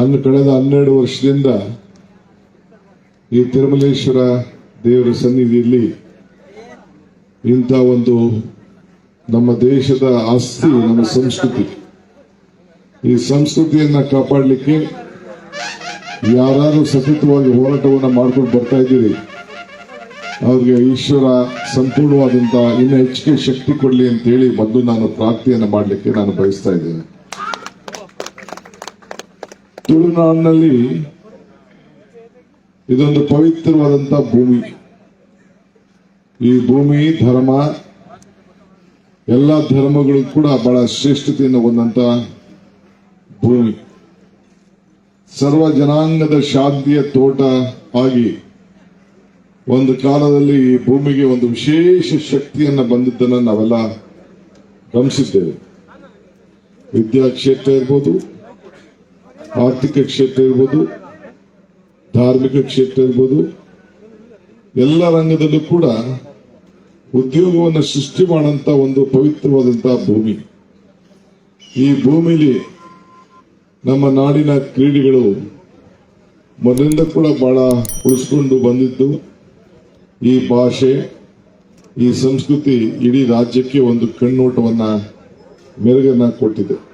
ಅನ್ನು ಕಳೆದ ಹನ್ನೆರಡು ವರ್ಷದಿಂದ ಈ ತಿರುಮಲೇಶ್ವರ ದೇವರ ಸನ್ನಿಧಿಯಲ್ಲಿ ಇಂಥ ಒಂದು ನಮ್ಮ ದೇಶದ ಆಸ್ತಿ, ನಮ್ಮ ಸಂಸ್ಕೃತಿ. ಈ ಸಂಸ್ಕೃತಿಯನ್ನ ಕಾಪಾಡಲಿಕ್ಕೆ ಯಾರಾದರೂ ಸತತವಾಗಿ ಹೋರಾಟವನ್ನು ಮಾಡ್ಕೊಂಡು ಬರ್ತಾ ಇದ್ದೀರಿ. ಅವ್ರಿಗೆ ಈಶ್ವರ ಸಂಪೂರ್ಣವಾದಂತಹ ಇನ್ನೂ ಹೆಚ್ಚಿಗೆ ಶಕ್ತಿ ಕೊಡಲಿ ಅಂತ ಹೇಳಿ ಮೊದಲು ನಾನು ಪ್ರಾರ್ಥನೆಯನ್ನು ಮಾಡಲಿಕ್ಕೆ ನಾನು ಬಯಸ್ತಾ ಇದ್ದೇನೆ. ತುಳುನಾಡಿನಲ್ಲಿ ಇದೊಂದು ಪವಿತ್ರವಾದಂತ ಭೂಮಿ. ಈ ಭೂಮಿ ಧರ್ಮ, ಎಲ್ಲ ಧರ್ಮಗಳು ಕೂಡ ಬಹಳ ಶ್ರೇಷ್ಠತೆಯನ್ನು ಹೊಂದಂತ ಭೂಮಿ. ಸರ್ವ ಜನಾಂಗದ ಶಾಂತಿಯ ತೋಟ ಆಗಿ ಒಂದು ಕಾಲದಲ್ಲಿ ಈ ಭೂಮಿಗೆ ಒಂದು ವಿಶೇಷ ಶಕ್ತಿಯನ್ನು ಬಂದಿದ್ದನ್ನು ನಾವೆಲ್ಲ ಗಮನಿಸಿದ್ದೇವೆ. ವಿದ್ಯಾ ಕ್ಷೇತ್ರ ಇರ್ಬೋದು ಆರ್ಥಿಕ ಕ್ಷೇತ್ರ ಇರ್ಬೋದು, ಧಾರ್ಮಿಕ ಕ್ಷೇತ್ರ ಇರ್ಬೋದು, ಎಲ್ಲ ರಂಗದಲ್ಲೂ ಕೂಡ ಉದ್ಯೋಗವನ್ನು ಸೃಷ್ಟಿ ಮಾಡಂತ ಒಂದು ಪವಿತ್ರವಾದಂತಹ ಭೂಮಿ. ಈ ಭೂಮಿಲಿ ನಮ್ಮ ನಾಡಿನ ಕ್ರೀಡೆಗಳು ಮೊದಲಿಂದ ಕೂಡ ಬಹಳ ಉಳಿಸ್ಕೊಂಡು ಬಂದಿದ್ದು, ಈ ಭಾಷೆ, ಈ ಸಂಸ್ಕೃತಿ ಇಡೀ ರಾಜ್ಯಕ್ಕೆ ಒಂದು ಕಣ್ಣೋಟವನ್ನ, ಮೆರುಗನ್ನ ಕೊಟ್ಟಿದೆ.